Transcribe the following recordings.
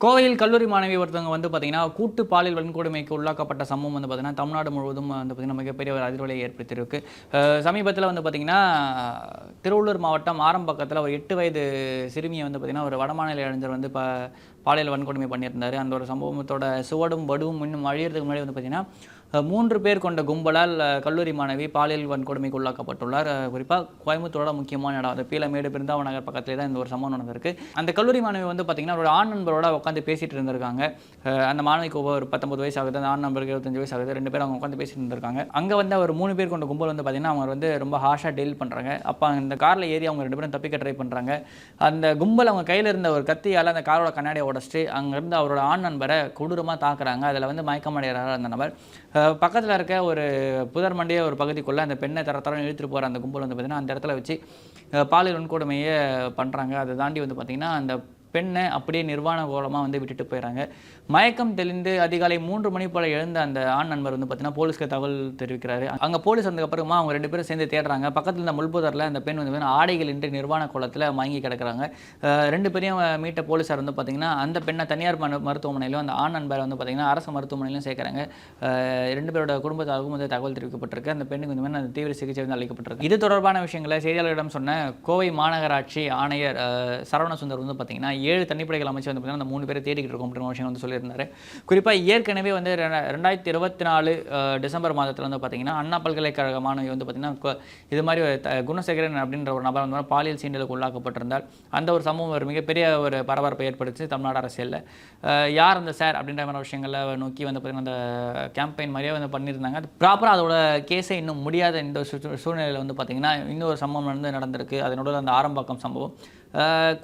கோவையில் கல்லூரி மாணவி ஒருத்தவங்க வந்து பார்த்தீங்கன்னா கூட்டு பாலியல் வன்கொடுமைக்கு உள்ளாக்கப்பட்ட சம்பவம் வந்து பார்த்தீங்கன்னா தமிழ்நாடு முழுவதும் வந்து பார்த்தீங்கன்னா மிகப்பெரிய ஒரு அதிர்வலை ஏற்படுத்தியிருக்கு. சமீபத்தில் வந்து பார்த்தீங்கன்னா திருவள்ளூர் மாவட்டம் ஆரம்பக்கத்தில் ஒரு எட்டு வயது சிறுமியை வந்து பார்த்தீங்கன்னா ஒரு வடமாநில இளைஞர் வந்து ப பாலியல் வன்கொடுமை பண்ணியிருந்தார். அந்த ஒரு சம்பவத்தோட சுவடும் வடுவும் இன்னும் அழியிறதுக்கு முன்னாடி வந்து பார்த்தீங்கன்னா மூன்று பேர் கொண்ட கும்பலால் கல்லூரி மாணவி பாலியல் வன்கொடுமைக்கு உள்ளாக்கப்பட்டுள்ளார். குறிப்பாக கோயம்புத்தூரோட முக்கியமான இடம் அது. பீலமேடு பிருந்தாவ நகர் பக்கத்துலேயே தான் இந்த ஒரு சம்பவம் நடந்திருக்கு. அந்த கல்லூரி மாணவி வந்து பார்த்தீங்கன்னா அவரோட ஆண் நண்பரோட உட்காந்து பேசிட்டு இருந்திருக்காங்க. அந்த மாணவிக்கு ஒரு பத்தொன்பது வயசு ஆகுது அந்த ஆண் நண்பருக்கு இருபத்தஞ்சு வயசு ஆகுது ரெண்டு பேரும் அவங்க உட்காந்து பேசிட்டு இருந்திருக்காங்க. அங்கே வந்து அவர் மூணு பேர் கொண்ட கும்பல் வந்து பார்த்தீங்கன்னா அவங்க வந்து ரொம்ப ஹாஷாக டீல் பண்ணுறாங்க அப்போ அந்த காரில் ஏறி அவங்க ரெண்டு பேரும் தப்பிக்க ட்ரை பண்ணுறாங்க அந்த கும்பல் அவங்க கையில் இருந்த ஒரு கத்தியால் அந்த காரோட கண்ணாடியை உடச்சிட்டு அங்கேருந்து அவரோட ஆண் நண்பரை கொடூரமாக தாக்குறாங்க. அதில் வந்து மயக்கமடைகிறார் அந்த நபர். பக்கத்தில் இருக்க ஒரு புதர் மண்டிய ஒரு பகுதிக்குள்ளே அந்த பெண்ணை தர தரம் இழுத்துட்டு போகிற அந்த கும்பல் வந்து பார்த்திங்கன்னா அந்த இடத்துல வச்சு பாலியல் வன்கொடுமையை பண்ணுறாங்க அதை தாண்டி வந்து பார்த்திங்கன்னா அந்த பெண்ணை அப்படியே நிர்வாண கோலமாக வந்து விட்டுட்டு போயிடறாங்க மயக்கம் தெளிந்து அதிகாலை மூன்று மணி போல் எழுந்த அந்த ஆண் நண்பர் வந்து பார்த்தீங்கன்னா போலீஸ்க்கு தகவல் தெரிவிக்கிறாரு. அங்கே போலீஸ் வந்ததுக்கப்புறமா அவங்க ரெண்டு பேரும் சேர்ந்து தேடுறாங்க. பக்கத்தில் இருந்த முள்புதரில் அந்த பெண் வந்து ஆடைகள் இன்றி நிர்வாண கோலத்தில் மயங்கி கிடக்குறாங்க. ரெண்டு பேரையும் மீட்ட போலீஸார் வந்து பார்த்தீங்கன்னா அந்த பெண்ணை தனியார் மருத்துவமனையிலும் அந்த ஆண் நண்பரை வந்து பார்த்தீங்கன்னா அரசு மருத்துவமனையிலும் சேர்க்குறாங்க. ரெண்டு பேரோட குடும்பத்தாருக்கும் வந்து தகவல் தெரிவிக்கப்பட்டிருக்கு. அந்த பெண்ணுக்கு வந்து அந்த தீவிர சிகிச்சை வந்து அளிக்கப்பட்டிருக்கு. இது தொடர்பான விஷயங்களை செய்தியாளர்களிடம் சொன்ன கோவை மாநகராட்சி ஆணையர் சரவணசுந்தர் சரவண சுந்தர் வந்து பார்த்தீங்கன்னா ஏழு தனிப்படைகள் அமைச்சு வந்து பார்த்தீங்கன்னா அந்த மூணு பேரை தேடிக்கிட்டு இருக்கோம் அப்படின்ற விஷயம் வந்து சொல்லியிருந்தாரு. குறிப்பாக ஏற்கனவே வந்து ரெண்டாயிரத்தி இருபத்தி நாலு டிசம்பர் மாதத்தில் வந்து பார்த்தீங்கன்னா அண்ணா பல்கலைக்கழக மாணவி வந்து பார்த்தீங்கன்னா இது மாதிரி த- குணசேகரன் அப்படின்ற ஒரு நபர் வந்து பாலியல் சீண்டலுக்கு உள்ளாக்கப்பட்டிருந்தார். அந்த ஒரு சம்பவம் ஒரு மிகப்பெரிய ஒரு பரபரப்பை ஏற்படுத்தி தமிழ்நாடு அரசியலில். யார் அந்த சார் அப்படின்ற மாதிரி விஷயங்களை நோக்கி வந்து பார்த்தீங்கன்னா அந்த கேம்பெயின் மாதிரியே வந்து பண்ணியிருந்தாங்க. அது ப்ராப்பராக அதோட கேஸை இன்னும் முடியாத இந்த சூ- சூழ்நிலையில் வந்து பார்த்தீங்கன்னா இன்னொரு சம்பவம் வந்து நடந்திருக்கு. அதனோட அந்த ஆரம்பாக்கம் சம்பவம்.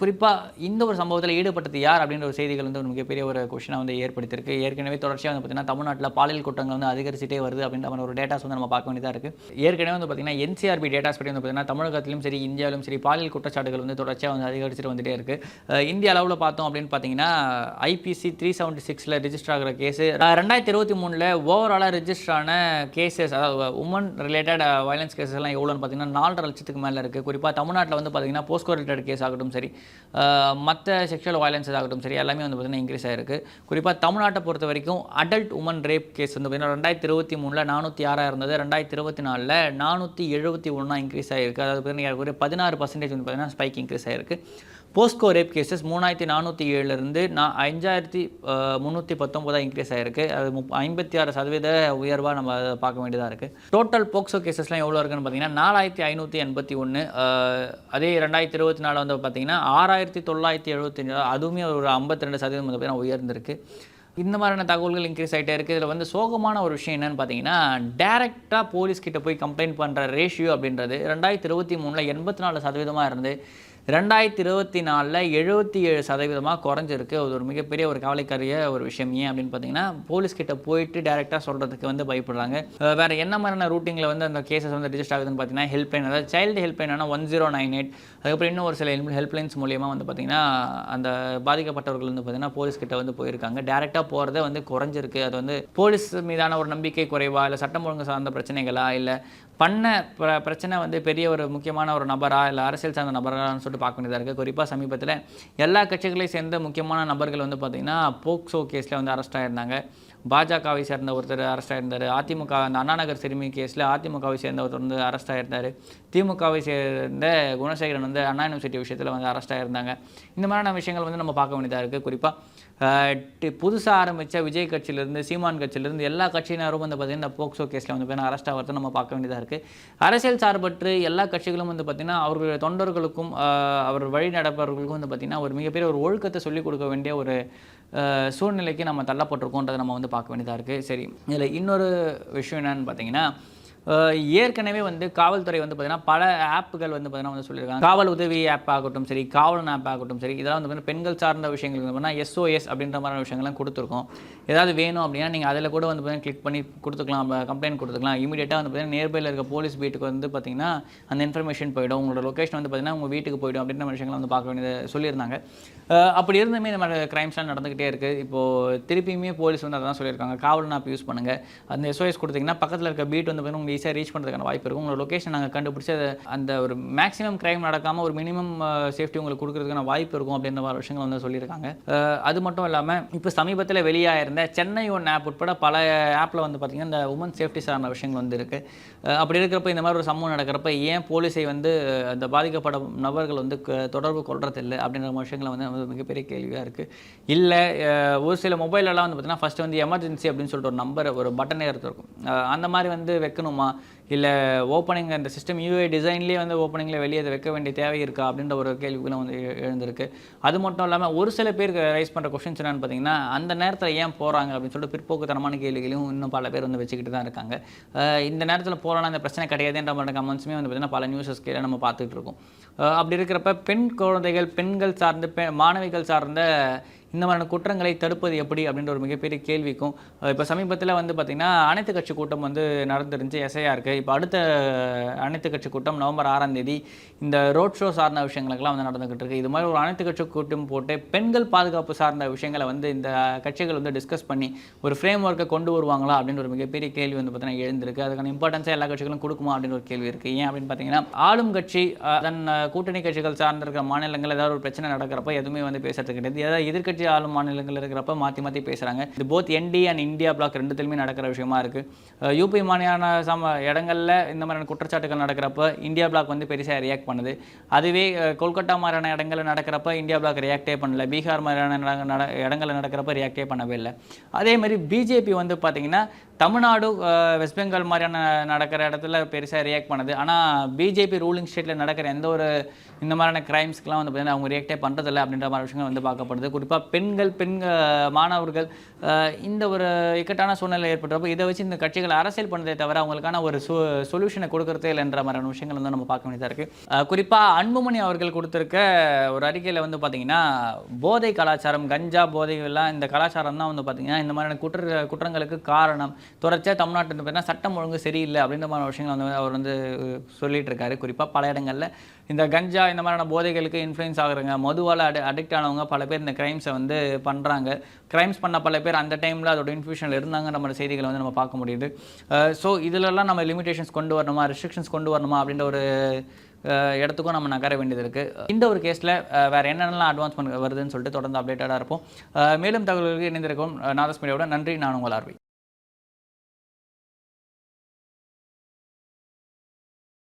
குறிப்பாக இந்த ஒரு சம்பவத்தில் ஈடுபட்டது யார் அப்படின்ற ஒரு செய்திகள் வந்து ஒரு மிகப்பெரிய ஒரு கொஷினாக வந்து ஏற்படுத்தியிருக்கு. ஏற்கனவே தொடர்ச்சியாக வந்து பார்த்தீங்கன்னா தமிழ்நாட்டில் பாலியல் குற்றங்கள் வந்து அதிகரிச்சிட்டே வருது அப்படின்ற மாதிரி ஒரு டேட்டாஸ் வந்து நம்ம பார்க்க வேண்டியதாக இருக்குது ஏற்கனவே வந்து பார்த்தீங்கன்னா என்சிஆர்பி டேட்டாஸ் படி வந்து பார்த்தீங்கன்னா தமிழகத்திலும் சரி இந்தியாவிலும் சரி பாலியல் குற்றச்சாட்டுகள் வந்து தொடர்ச்சியாக வந்து அதிகரிச்சுட்டு வந்துட்டே இருக்குது இந்திய அளவில் பார்த்தோம் அப்படின்னு பார்த்தீங்கன்னா ஐபிசி த்ரீ செவன்ட்டி சிக்ஸில் ரிஜிஸ்டர் ஆகிற கேஸு ரெண்டாயிரத்தி இருபத்தி மூணில் ஓவராலாக ரிஜிஸ்டர் ஆன கேசஸ் அதாவது உமன் ரிலேட்டட் வயலன்ஸ் கேசஸ் எல்லாம் எவ்வளோன்னு பார்த்தீங்கன்னா நாலரை லட்சத்துக்கு மேலே இருக்குது குறிப்பாக தமிழ்நாட்டில் வந்து பார்த்தீங்கன்னா போஸ்கோ ரிலேட்டட் கேஸ் ஆகட்டும் சரி. மற்ற செக்ஷுவல் வயலன்ஸஸ் ஆகட்டும் சரி எல்லாமே வந்து பார்த்தீங்கன்னா இன்க்ரீஸ் ஆகிருக்கு குறிப்பாக தமிழ்நாட்டை பொறுத்த வரைக்கும் அடல்ட் உமன் ரேப் கேஸ் வந்து பார்த்தீங்கன்னா ரெண்டாயிரத்தி இருபத்தி மூணில் நானூற்றி ஆறாக இருந்தது. ரெண்டாயிரத்தி இருபத்தி நாலில் நானூற்றி எழுபத்தி ஒன்றா இன்க்ரீஸ் ஆகிருக்கு அதாவது பார்த்தீங்கன்னா ஒரு பதினாறு பர்சன்டேஜ் வந்து பார்த்தீங்கன்னா ஸ்பைக் இன்க்ரீஸ் ஆகிருக்கு போஸ்கோ ரேப் கேசஸ் மூணாயிரத்தி நானூற்றி ஏழுலேருந்து நான் அஞ்சாயிரத்தி முந்நூற்றி பத்தொம்போதாக இன்க்ரீஸ் ஆகிருக்கு அது முப் ஐம்பத்தி ஆறு சதவீத உயர்வாக நம்ம அதை பார்க்க வேண்டியதாக இருக்குது டோட்டல் போக்சோ கேசஸ்லாம் எவ்வளோ இருக்குன்னு பார்த்தீங்கன்னா நாலாயிரத்தி ஐநூற்றி எண்பத்தி ஒன்று அதே ரெண்டாயிரத்தி இருபத்தி நாலு வந்து பார்த்தீங்கன்னா ஆறாயிரத்தி தொள்ளாயிரத்தி எழுபத்தஞ்சு அதுவுமே ஒரு ஐம்பத்தி ரெண்டு சதவீதம் வந்து பார்த்தீங்கன்னா உயர்ந்திருக்கு. இந்த மாதிரியான தகவல்கள் இன்க்ரீஸ் ஆகிட்டே இருக்குது இதில் வந்து சோகமான ஒரு விஷயம் என்னென்னு பார்த்தீங்கன்னா டேரெக்டாக போலீஸ்கிட்ட போய் கம்ப்ளைண்ட் பண்ணுற ரேஷியோ அப்படின்றது ரெண்டாயிரத்தி இருபத்தி மூணில் எண்பத்தி நாலு சதவீதமாக இருந்து ரெண்டாயிரத்தி இருபத்தி நாலில் எழுபத்தி ஏழு சதவீதமாக குறைஞ்சிருக்கு. அது ஒரு மிகப்பெரிய ஒரு கவலைக்கரிய ஒரு விஷயம். ஏன் அப்படின்னு பார்த்தீங்கன்னா போலீஸ் கிட்ட போயிட்டு டேரெக்டாக சொல்கிறதுக்கு வந்து பயப்படுறாங்க. வேறு என்ன மாதிரியான ரூட்டிங்கில் வந்து அந்த கேசஸ் வந்து ரிஜிஸ்டர் ஆகுதுன்னு பார்த்தீங்கன்னா ஹெல்ப்லைன் அதாவது சைல்டு ஹெல்ப்லைன் ஆனால் ஒன் ஜீரோ நைன் எயிட் அதுக்கப்புறம் இன்னும் ஒரு சில ஹெல்ப்லைன்ஸ் மூலியமாக வந்து பார்த்தீங்கன்னா அந்த பாதிக்கப்பட்டவர்கள் வந்து பார்த்தீங்கன்னா போலீஸ் கிட்ட வந்து போயிருக்காங்க. டேரெக்டாக போகிறதே வந்து குறைஞ்சிருக்கு. அது வந்து போலீஸ் மீதான ஒரு நம்பிக்கை குறைவா இல்லை சட்டம் ஒழுங்கு சார்ந்த பிரச்சனைகளா இல்லை பண்ண பிரச்சனை வந்து பெரிய ஒரு முக்கியமான ஒரு நபரா இல்லை அரசியல் சார்ந்த நபரான்னு சொல்லிட்டு பார்க்க வேண்டியதாக இருக்குது குறிப்பாக சமீபத்தில் எல்லா கட்சிகளையும் சேர்ந்த முக்கியமான நபர்கள் வந்து பார்த்திங்கன்னா போக்சோ கேஸில் வந்து அரெஸ்ட் ஆயிருந்தாங்க. பாஜகவை சேர்ந்த ஒருத்தர் அரெஸ்ட் ஆயிருந்தார் அதிமுக அந்த அண்ணாநகர் சிறுமி கேஸில் அதிமுகவை சேர்ந்த ஒருத்தர் வந்து அரெஸ்ட் ஆயிருந்தார் திமுகவை சேர்ந்த குணசேகரன் வந்து அண்ணா யூனிவர்சிட்டி விஷயத்தில் வந்து அரெஸ்ட் ஆயிருந்தாங்க இந்த மாதிரியான விஷயங்கள் வந்து நம்ம பார்க்க வேண்டியதாக இருக்குது குறிப்பாக புதுசாக ஆரம்பித்த விஜய் கட்சியிலேருந்து சீமான் கட்சியிலேருந்து எல்லா கட்சியினரும் வந்து பார்த்திங்கன்னா இந்த போக்சோ கேஸில் வந்து பார்த்தீங்கன்னா அரெஸ்ட் ஆகிறத நம்ம பார்க்க வேண்டியதாக இருக்குது அரசியல் சார்பற்று எல்லா கட்சிகளும் வந்து பார்த்திங்கன்னா அவர்களுடைய தொண்டர்களுக்கும் அவர் வழி நடப்பவர்களுக்கும் வந்து பார்த்திங்கன்னா ஒரு மிகப்பெரிய ஒரு ஒழுக்கத்தை சொல்லிக் கொடுக்க வேண்டிய ஒரு சூழ்நிலைக்கு நம்ம தள்ளப்பட்டிருக்கோன்றதை நம்ம வந்து பார்க்க வேண்டியதாக இருக்குது சரி இதில் இன்னொரு விஷயம் என்னன்னு பார்த்தீங்கன்னா ஏற்கனவே வந்து காவல்துறை வந்து பார்த்தீங்கன்னா பல ஆப்புகள் வந்து பார்த்தீங்கன்னா வந்து சொல்லியிருக்காங்க. காவல் உதவி ஆப் ஆகட்டும் சரி காவலன் ஆப் ஆகட்டும் சரி இதெல்லாம் வந்து பார்த்தீங்கன்னா பெண்கள் சார்ந்த விஷயங்கள் வந்து பார்த்தீங்கன்னா எஸ்ஓஎஸ் அப்படின்ற மாதிரியான விஷயங்கள்லாம் கொடுத்துருக்கோம். ஏதாவது வேணும் அப்படின்னா நீங்கள் அதில் கூட வந்து பார்த்தீங்கன்னா கிளிக் பண்ணி கொடுத்துக்கலாம் கம்ப்ளைண்ட் கொடுத்துக்கலாம். இமீடியட்டாக வந்து பார்த்தீங்கன்னா நியர்பையில் இருக்க போலீஸ் வீட்டுக்கு வந்து பார்த்தீங்கன்னா அந்த இன்ஃபர்மேஷன் போயிடும். உங்களோட லொக்கேஷன் வந்து பார்த்தீங்கன்னா உங்கள் வீட்டுக்கு போயிடும் அப்படின்ற மாதிரி விஷயங்களை வந்து பார்க்க வேண்டியது சொல்லியிருந்தாங்க. அப்படி இருந்துமே இந்த மாதிரி கிரைம்ஸ்லாம் நடந்துக்கிட்டே இருக்குது இப்போது திருப்பியுமே போலீஸ் வந்து அதான் சொல்லியிருக்காங்க. காவல் ஆப் யூஸ் பண்ணுங்கள் அந்த எஸ்ஓஎஸ் கொடுத்தீங்கன்னா பக்கத்தில் இருக்க பீட் வந்து பார்த்தீங்கன்னா அவங்க ஈஸியாக ரீச் பண்ணுறதுக்கான வாய்ப்பு இருக்கும். உங்களோட லொக்கேஷன் நாங்கள் கண்டுபிடிச்சி அந்த ஒரு மேக்ஸிமம் கிரைம் நடக்காமல் ஒரு மினிமம் சேஃப்டி உங்களுக்கு கொடுக்கறதுக்கான வாய்ப்பு இருக்கும் அப்படின்ற மாதிரி விஷயங்கள் வந்து சொல்லியிருக்காங்க. அது மட்டும் இல்லாமல் இப்போ சமீபத்தில் வெளியாயிருந்த சென்னை ஒன் ஆப் உட்பட பல ஆப்பில் வந்து பார்த்திங்கன்னா இந்த உமன் சேஃப்டி சார்ந்த விஷயங்கள் வந்து இருக்குது அப்படி இருக்கிறப்ப இந்த மாதிரி ஒரு சம்பவம் நடக்கிறப்ப ஏன் போலீஸை வந்து அந்த பாதிக்கப்படும் நபர்கள் வந்து தொடர்பு கொள்றதில்லை அப்படின்ற விஷயங்களை வந்து மிகப்பெரிய கேள்வியாக இருக்குது இல்லை ஒரு சில மொபைலெல்லாம் வந்து பார்த்திங்கன்னா ஃபஸ்ட்டு வந்து எமர்ஜென்சி அப்படின்னு சொல்லிட்டு ஒரு நம்பர் ஒரு பட்டனே இருக்கும் அந்த மாதிரி வந்து வைக்கணும்? இல்லை ஓப்பனிங் அந்த சிஸ்டம் யூஐ டிசைன்லேயே வந்து ஓப்பனிங்கில் வெளியே அதை வைக்க வேண்டிய தேவை இருக்கா? அப்படின்ற ஒரு கேள்விகளும் வந்து எழுந்திருக்கு. அது மட்டும் இல்லாமல் ஒரு சில பேருக்கு ரைஸ் பண்ணுற கொஷின்ஸ் என்னென்னு பார்த்தீங்கன்னா அந்த நேரத்தில் ஏன் போகிறாங்க அப்படின்னு சொல்லிட்டு பிற்போக்குத்தனமான கேள்விகளையும் இன்னும் பல பேர் வந்து வச்சுக்கிட்டு தான் இருக்காங்க. இந்த நேரத்தில் போகலாம் அந்த பிரச்சனை கிடையாதுன்ற மாதிரி கமெண்ட்ஸுமே வந்து பார்த்தீங்கன்னா பல நியூஸஸ் கீழே நம்ம பார்த்துட்டு இருக்கோம். அப்படி இருக்கிறப்ப பெண் குழந்தைகள் பெண்கள் சார்ந்த பெ மாணவிகள் சார்ந்த இந்த மாதிரியான குற்றங்களை தடுப்பது எப்படி அப்படின்ற ஒரு மிகப்பெரிய கேள்விக்கும் இப்போ சமீபத்தில் வந்து பார்த்திங்கன்னா அனைத்து கட்சி கூட்டம் வந்து நடந்துருந்துச்சு எஸ்ஐயா இருக்குது இப்போ அடுத்த அனைத்து கட்சி கூட்டம் நவம்பர் ஆறாம் தேதி இந்த ரோட் ஷோ சார்ந்த விஷயங்களுக்கெல்லாம் வந்து நடந்துகிட்டு இருக்கு. இது மாதிரி ஒரு அனைத்து கட்சி கூட்டம் போட்டு பெண்கள் பாதுகாப்பு சார்ந்த விஷயங்களை வந்து இந்த கட்சிகள் வந்து டிஸ்கஸ் பண்ணி ஒரு ஃப்ரேம் ஒர்க்கை கொண்டு வருவாங்களா அப்படின்ற ஒரு மிகப்பெரிய கேள்வி வந்து பார்த்தீங்கன்னா எழுந்திருக்கு. அதுக்கான இம்பார்ட்டன்ஸாக எல்லா கட்சிகளும் கொடுக்குமா அப்படின்னு ஒரு கேள்வி இருக்குது ஏன் அப்படின்னு பார்த்தீங்கன்னா ஆளும் கட்சி அதன் கூட்டணி கட்சிகள் சார்ந்திருக்கிற மாநிலங்கள் ஏதாவது ஒரு பிரச்சனை நடக்கிறப்ப எதுவுமே வந்து பேசுறது கிடையாது. ஏதாவது பிஜேபி ஆளும் மாநிலங்கள் இருக்கிறப்ப மாற்றி மாற்றி பேசுகிறாங்க இது both NDA and India bloc ரெண்டுத்துலையுமே நடக்கிற விஷயமா இருக்குது யூபி மாநில சம இடங்களில் இந்த மாதிரியான குற்றச்சாட்டுகள் நடக்கிறப்ப இந்தியா பிளாக் வந்து பெருசாக ரியாக்ட் பண்ணுது. அதுவே கொல்கட்டா மாதிரியான இடங்களில் நடக்கிறப்ப இந்தியா பிளாக் ரியாக்டே பண்ணல. பீகார் மாதிரியான நட- இடங்களில் நடக்கிறப்ப ரியாக்டே பண்ணவே இல்லை. அதே மாதிரி பிஜேபி வந்து பார்த்திங்கன்னா தமிழ்நாடு வெஸ்ட் பெங்கால் மாதிரியான நடக்கிற இடத்துல பெருசாக ரியாக்ட் பண்ணுது. ஆனால் பிஜேபி ரூலிங் ஸ்டேட்டில் நடக்கிற எந்த ஒரு இந்த மாதிரியான கிரைம்ஸ்க்கெலாம் வந்து பார்த்தீங்கன்னா அவங்க ரியாக்டே பண்ணுறதில்ல அப்படின்ற மாதிரி விஷயங்கள் வந்து பார்க்கப்படுது. குறிப்பாக பெண்கள் பெண் மாணவர்கள் இந்த ஒரு இக்கட்டான சூழ்நிலை ஏற்பட்டப்போ இதை வச்சு இந்த கட்சிகள் அரசியல் பண்ணதே தவிர அவங்களுக்கான ஒரு சொ சொல்யூஷனை கொடுக்கறதே இல்லைன்ற மாதிரியான விஷயங்கள் வந்து நம்ம பார்க்க வேண்டியதாக இருக்குது குறிப்பாக அன்புமணி அவர்கள் கொடுத்துருக்க ஒரு அறிக்கையில் வந்து பார்த்தீங்கன்னா போதை கலாச்சாரம் கஞ்சா போதைகள்லாம் இந்த கலாச்சாரம் தான் வந்து பார்த்திங்கன்னா இந்த மாதிரியான குற்ற குற்றங்களுக்கு காரணம். தொடர்ச்சியாக தமிழ்நாட்டில் வந்து பார்த்தீங்கன்னா சட்டம் ஒழுங்கு சரியில்லை அப்படின்ற மாதிரி விஷயங்கள் வந்து அவர் வந்து சொல்லிட்டு இருக்காரு. குறிப்பாக பல இடங்களில் இந்த கஞ்சா இந்த மாதிரியான போதைகளுக்கு இன்ஃப்ளூயன்ஸ் ஆகுறவங்க மதுவால் அடி அடிக்ட் ஆனவங்க பல பேர் இந்த கிரைம்ஸை வந்து பண்ணுறாங்க கிரைம்ஸ் பண்ண பல பேர் அந்த டைமில் அதோட இன்ஃபியூஷனில் இருந்தாங்க நம்ம செய்திகளை வந்து நம்ம பார்க்க முடியுது. ஸோ இதிலெல்லாம் நம்ம லிமிடேஷன்ஸ் கொண்டு வரணுமா? ரெஸ்ட்ரிக்ஷன்ஸ் கொண்டு வரணுமா? அப்படின்ற ஒரு இடத்துக்கும் நம்ம நகர வேண்டியது இருக்குது இந்த ஒரு கேஸில் வேறு என்னென்னலாம் அட்வான்ஸ் பண்ண வருதுன்னு சொல்லிட்டு தொடர்ந்து அப்டேட்டடாக இருப்போம். மேலும் தகவல்களுக்கு இணைந்திருக்கும் நாதஸ் மீடியாவோட நன்றி. நான் உங்கள் ஆர்வி.